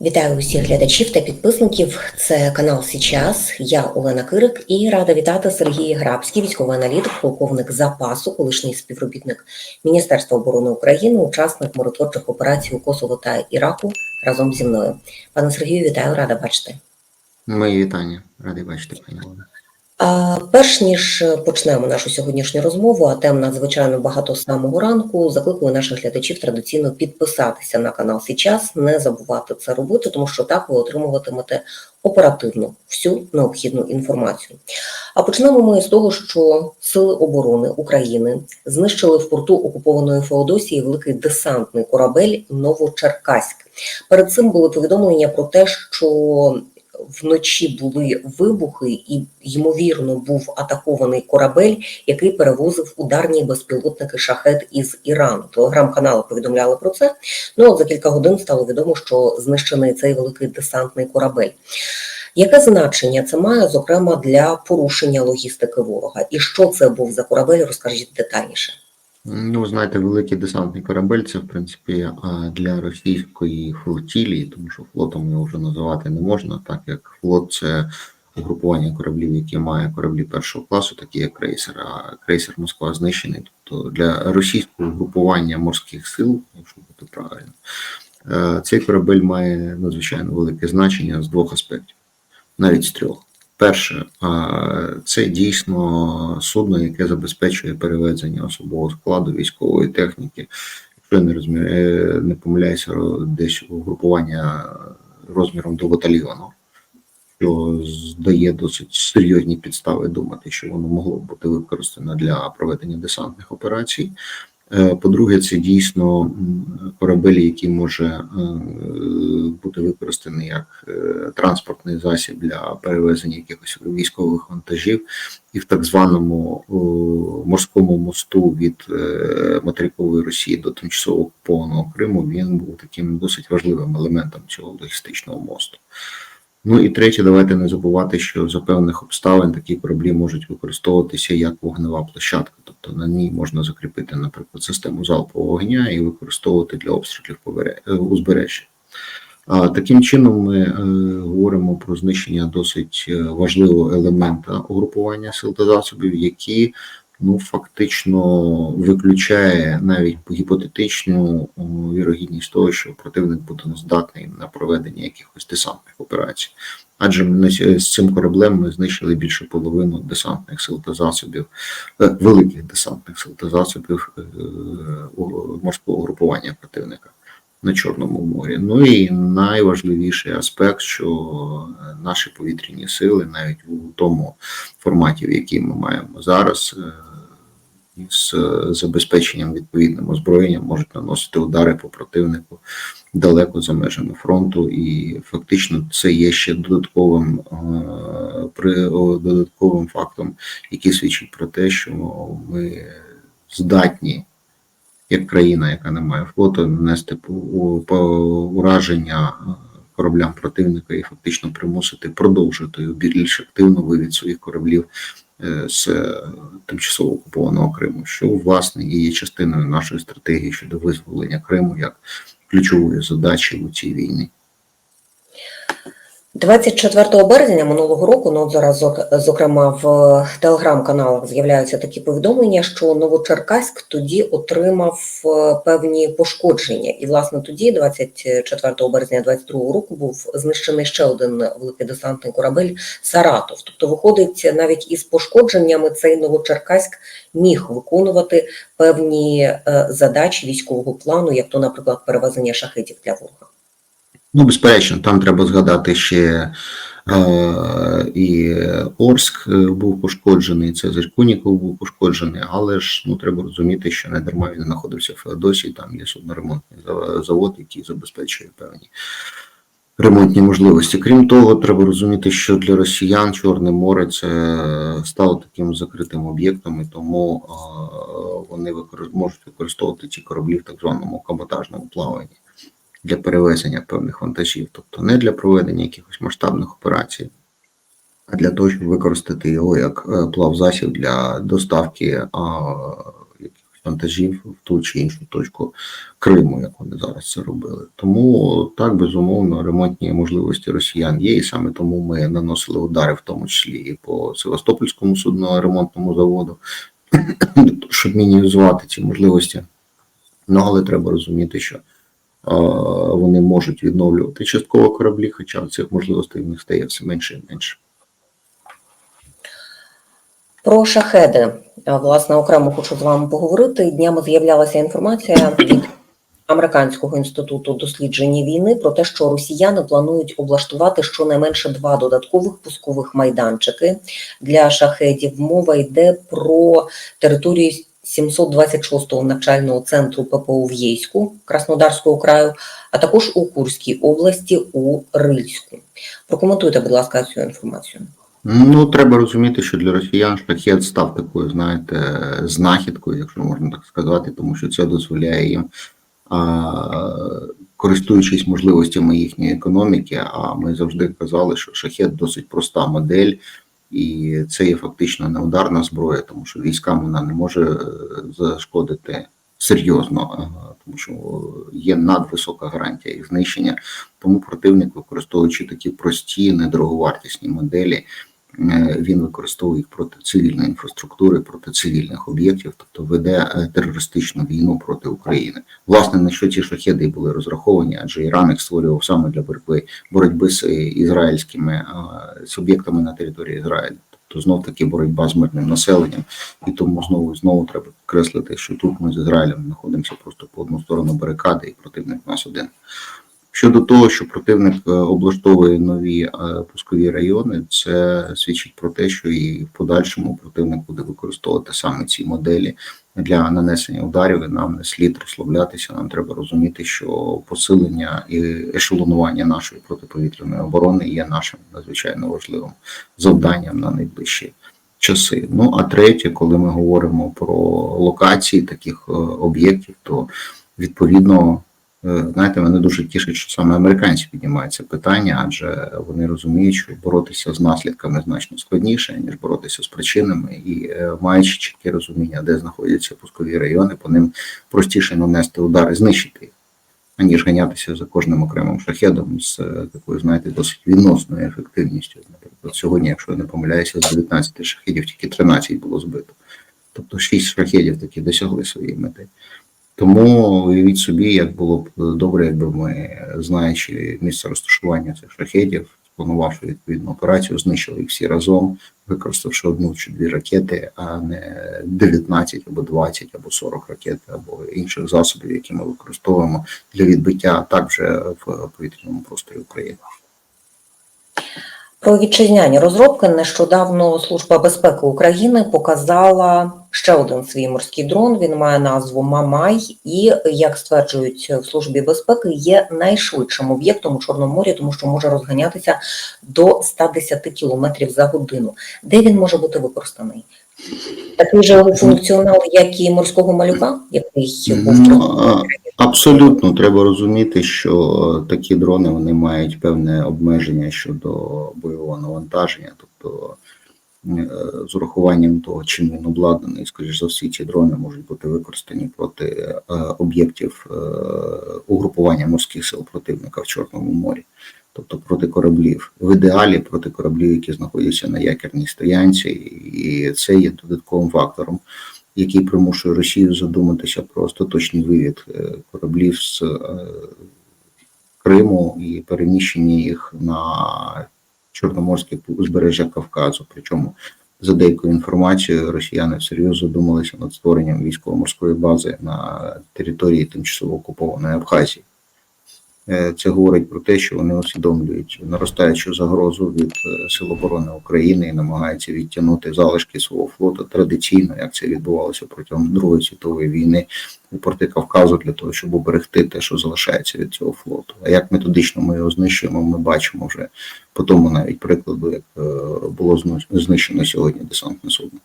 Вітаю усіх глядачів та підписників. Це канал Січас. Я Олена Кирик і рада вітати Сергія Грабський, військовий аналітик, полковник запасу, колишній співробітник Міністерства оборони України, учасник миротворчих операцій у Косово та Іраку разом зі мною. Пане Сергію, вітаю, рада бачити. Мої вітання. Радий бачити, пані Олена. Перш ніж почнемо нашу сьогоднішню розмову, а тем надзвичайно багато з самого ранку. Закликаю наших глядачів традиційно підписатися на канал Січас, не забувати це робити, тому що так ви отримуватимете оперативну всю необхідну інформацію. А почнемо ми з того, що сили оборони України знищили в порту окупованої Феодосії великий десантний корабель Новочеркаськ. Перед цим були повідомлення про те, що вночі були вибухи, і ймовірно був атакований корабель, який перевозив ударні безпілотники шахет із Ірану. Телеграм-канали повідомляли про це. Ну от за кілька годин стало відомо, що знищений цей великий десантний корабель. Яке значення це має, зокрема, для порушення логістики ворога? І що це був за корабель? Розкажіть детальніше. Ну, знаєте, великий десантний корабель це, в принципі, для російської флотілії, тому що флотом його вже називати не можна, так як флот це угрупування кораблів, які має кораблі першого класу, такі як крейсер, а крейсер Москва знищений. Тобто для російського угрупування морських сил, якщо бути правильно, цей корабель має надзвичайно велике значення з двох аспектів, навіть з трьох. Перше, це дійсно судно, яке забезпечує перевезення особового складу військової техніки. Якщо я не розумію, не помиляюся, десь угрупування розміром до батальйону, що дає досить серйозні підстави думати, що воно могло бути використано для проведення десантних операцій. По-друге, це дійсно корабель, який може бути використаний як транспортний засіб для перевезення якихось військових вантажів, і в так званому морському мосту від материкової Росії до тимчасово окупованого Криму він був таким досить важливим елементом цього логістичного мосту. Ну і третє, давайте не забувати, що за певних обставин такі кораблі можуть використовуватися як вогнева площадка, тобто на ній можна закріпити, наприклад, систему залпового вогня і використовувати для обстрілів узбережжя. Таким чином, ми е, говоримо про знищення досить важливого елемента угрупування сил та засобів, які ну фактично виключає навіть гіпотетичну вірогідність того, що противник буде здатний на проведення якихось десантних операцій. Адже ми з цим кораблем ми знищили більше половину десантних сил та засобів, великих десантних сил та засобів морського групування противника на Чорному морі. Ну і найважливіший аспект, що наші повітряні сили, навіть у тому форматі, в який ми маємо зараз, з забезпеченням відповідним озброєнням можуть наносити удари по противнику далеко за межами фронту, і фактично це є ще додатковим при додатковим фактом, який свідчить про те, що ми здатні як країна, яка не має флоту, нанести ураження кораблям противника і фактично примусити продовжити більш активно вивід своїх кораблів з тимчасово окупованого Криму, що власне і є частиною нашої стратегії щодо визволення Криму як ключової задачі у цій війні. 24 березня минулого року, ну от зараз, зокрема, в телеграм-каналах з'являються такі повідомлення, що Новочеркаськ тоді отримав певні пошкодження, і власне тоді, 24 березня 2022 року, був знищений ще один великий десантний корабель Саратов. Тобто, виходить, навіть із пошкодженнями цей Новочеркаськ міг виконувати певні задачі військового плану, як то, наприклад, перевезення шахетів для ворога. Ну, безперечно, там треба згадати ще е, і Орск був пошкоджений, це Зеркуніков був пошкоджений, але ж ну треба розуміти, що не дарма він знаходився в Феодосії, там є судноремонтний завод, який забезпечує певні ремонтні можливості. Крім того, треба розуміти, що для росіян Чорне море це стало таким закритим об'єктом, і тому е, вони викор... можуть використовувати ці кораблі в так званому каботажному плаванні для перевезення певних вантажів, тобто не для проведення якихось масштабних операцій, а для того, щоб використати його як плавзасіб для доставки а, якихось вантажів в ту чи іншу точку Криму, як вони зараз це робили. Тому так безумовно ремонтні можливості росіян є, і саме тому ми наносили удари, в тому числі і по Севастопольському судно-ремонтному заводу, щоб мінімізувати ці можливості. Ну але треба розуміти, що е, вони можуть відновлювати частково кораблі, хоча цих можливостей в них стає все менше і менше. Про шахеди, власне, окремо хочу з вами поговорити. Днями з'являлася інформація від Американського інституту дослідження війни про те, що росіяни планують облаштувати щонайменше два додаткових пускових майданчики для шахедів. Мова йде про територію 726-го навчального центру ППО в Єйську Краснодарського краю, а також у Курській області у Рильську. Прокоментуйте, будь ласка, цю інформацію. Ну, треба розуміти, що для росіян шахет став такою, знаєте, знахідкою, якщо можна так сказати, тому що це дозволяє їм, а, користуючись можливостями їхньої економіки, а ми завжди казали, що шахет досить проста модель, і це є фактично неударна зброя, тому що військам вона не може е, зашкодити серйозно, е, тому що є надвисока гарантія їх знищення. Тому противник, використовуючи такі прості, недороговартісні моделі, він використовує їх проти цивільної інфраструктури, проти цивільних об'єктів, тобто веде е, терористичну війну проти України. Власне, на що ці шахеди були розраховані, адже Іран їх створював саме для боротьби боротьби з е, ізраїльськими е, суб'єктами на території Ізраїлю. Тобто знов таки боротьба з мирним населенням, і тому знову і знову треба підкреслити, що тут ми з Ізраїлем знаходимося просто по одну сторону барикади, і противник нас один. Щодо того, що противник е, облаштовує нові е, пускові райони, це свідчить про те, що і в подальшому противник буде використовувати саме ці моделі для нанесення ударів. І нам не слід розслаблятися. Нам треба розуміти, що посилення і ешелонування нашої протиповітряної оборони є нашим надзвичайно важливим завданням на найближчі часи. Ну а третє, коли ми говоримо про локації таких е, об'єктів, то відповідно. Е, Знаєте, мене дуже тішить, що саме американці піднімають це питання, адже вони розуміють, що боротися з наслідками значно складніше, ніж боротися з причинами, і е, маючи чітке розуміння, де знаходяться пускові райони, по ним простіше нанести удари, знищити їх, аніж ганятися за кожним окремим шахедом з е, такою, знаєте, досить відносною ефективністю. Наприклад, сьогодні, якщо я не помиляюся, з 19 шахедів тільки 13 було збито. Тобто 6 шахедів таки досягли своєї мети. Тому уявіть собі, як було б добре, якби ми, знаючи місце розташування цих шахетів, спланувавши відповідну операцію, знищили їх всі разом, використавши одну чи дві ракети, а не 19 або 20 або 40 ракет, або інших засобів, які ми використовуємо для відбиття атак вже в повітряному просторі України. Про вітчизняні розробки нещодавно Служба безпеки України показала ще один свій морський дрон. Він має назву Мамай, і як стверджують в службі безпеки, є найшвидшим об'єктом у Чорному морі, тому що може розганятися до 110 км за годину. Де він може бути використаний? Такий же функціонал, як і морського малюка, який був Ну, Абсолютно треба розуміти, що такі дрони вони мають певне обмеження щодо бойового навантаження, тобто е, з урахуванням того, чим він обладнаний, скоріш за всі, ці дрони можуть бути використані проти е, об'єктів е, угрупування морських сил противника в Чорному морі, тобто проти кораблів, в ідеалі проти кораблів, які знаходяться на якірній стоянці, і це є додатковим фактором який примушує Росію задуматися про остаточний вивід е, кораблів з е, Криму і переміщення їх на Чорноморське узбережжя Кавказу. Причому за деякою інформацією, росіяни всерйоз задумалися над створенням військово-морської бази на території тимчасово окупованої Абхазії. Е, Це говорить про те, що вони усвідомлюють наростаючу загрозу від е, Сил оборони України і намагаються відтягнути залишки свого флоту традиційно, як це відбувалося протягом Другої світової війни у порти Кавказу для того, щоб уберегти те, що залишається від цього флоту. А як методично ми його знищуємо, ми бачимо вже по тому навіть прикладу, як е, було знищено сьогодні десантне судно.